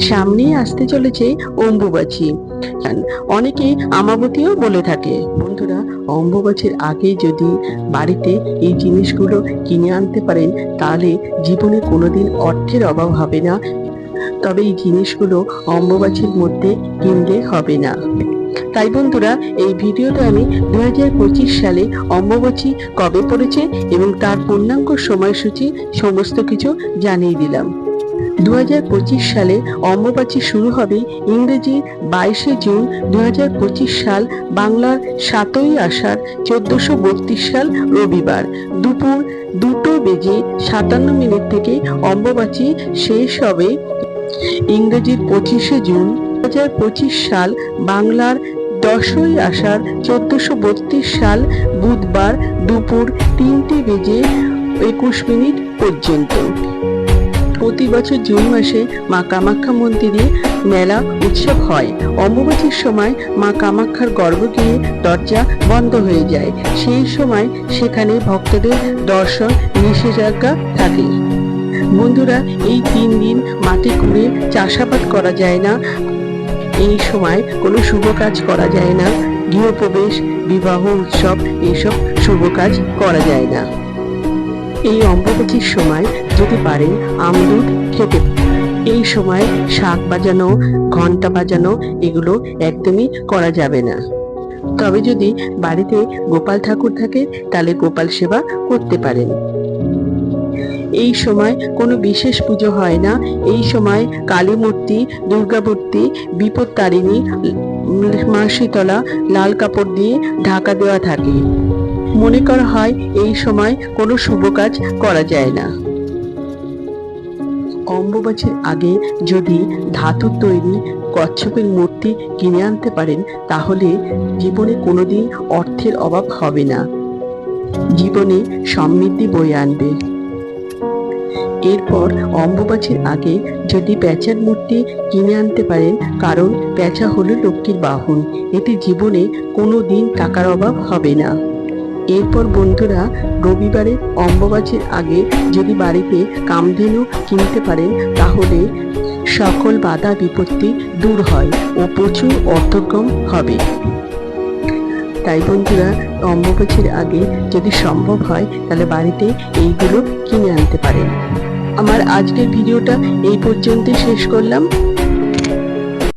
সামনেই আসতে চলেছে অম্বুবাচী। অনেকে আমাবতীও বলে থাকে। বন্ধুরা, অম্বুবাচীর আগে যদি বাড়িতে এই জিনিসগুলো কিনে আনতে পারেন, তাহলে জীবনে কোনোদিন অর্থের অভাব হবে না। তবে এই জিনিসগুলো অম্বুবাচীর মধ্যে কিনলে হবে না। তাই বন্ধুরা, এই ভিডিওতে আমি দু হাজার পঁচিশ সালে অম্বুবাচী কবে পড়েছে এবং তার পূর্ণাঙ্গ সময়সূচি সমস্ত কিছু জানিয়ে দিলাম। দু হাজার পঁচিশ সালে অম্বুবাচী শুরু হবে ইংরেজি বাইশে জুন দু হাজার পঁচিশ সাল বাংলার সাতই আষাঢ় চোদ্দশো বত্রিশ সাল রবিবার। দুপুর দুটো বেজে সাতান্ন মিনিট থেকে অম্বুবাচী শেষ হবে ইংরেজির পঁচিশে জুন দু হাজার পঁচিশ সাল বাংলার দশই আষাঢ় চোদ্দশো বত্রিশ সাল বুধবার দুপুর তিনটে বেজে একুশ মিনিট পর্যন্ত। প্রতি বছর জুন মাসে মা কামাখ্যা মন্দিরে মেলা উৎসব হয়। অম্বুবাচীর সময় মা কামাখ্যার গর্ভগৃহে দরজা বন্ধ হয়ে যায়। সেই সময় সেখানে ভক্তদের দর্শন নিষেধাজ্ঞা থাকে। বন্ধুরা, এই তিন দিন মাটি খুঁড়ে চাষাবাদ করা যায় না। এই সময় কোনো শুভ কাজ করা যায় না। গৃহপ্রবেশ, বিবাহ, উৎসব এইসব শুভ কাজ করা যায় না। এই অম্বুবাচীর সময় যদি পারেন আমদুধ খেতে এই সময় শাক বাজানো ঘণ্টা বাজানো, এগুলো একদমই করা যাবে না। তবে যদি বাড়িতে গোপাল ঠাকুর থাকে, তাহলে গোপাল সেবা করতে পারেন। এই সময় কোনো বিশেষ পুজো হয় না। এই সময় কালী মূর্তি দুর্গা মূর্তি বিপদ তারিণী মা শীতলা লাল কাপড় দিয়ে ঢাকা দেওয়া থাকে। মনে করা হয়, এই সময় কোনো শুভ কাজ করা যায় না। অম্বুবাচীর আগে যদি ধাতুর তৈরি কচ্ছপের মূর্তি কিনে আনতে পারেন, তাহলে জীবনে কোনোদিন অর্থের অভাব হবে না। জীবনে সমৃদ্ধি বয়ে আনবে। এরপর অম্বুবাচীর আগে যদি প্যাঁচার মূর্তি কিনে আনতে পারেন, কারণ প্যাঁচা হলো লক্ষ্মীর বাহন, এতে জীবনে কোনো দিন টাকার অভাব হবে না। এরপর বন্ধুরা রবিবারে অম্বুবাচীর আগে যদি বাড়িতে কামধেনু কিনতে পারেন, তাহলে সকল বাধা বিপত্তি দূর হয় ও প্রচুর অর্থকম হবে। তাই বন্ধুরা, অম্বুবাচীর আগে যদি সম্ভব হয়, তাহলে বাড়িতে এইগুলো কিনে আনতে পারেন। আমার আজকের ভিডিওটা এই পর্যন্তই শেষ করলাম।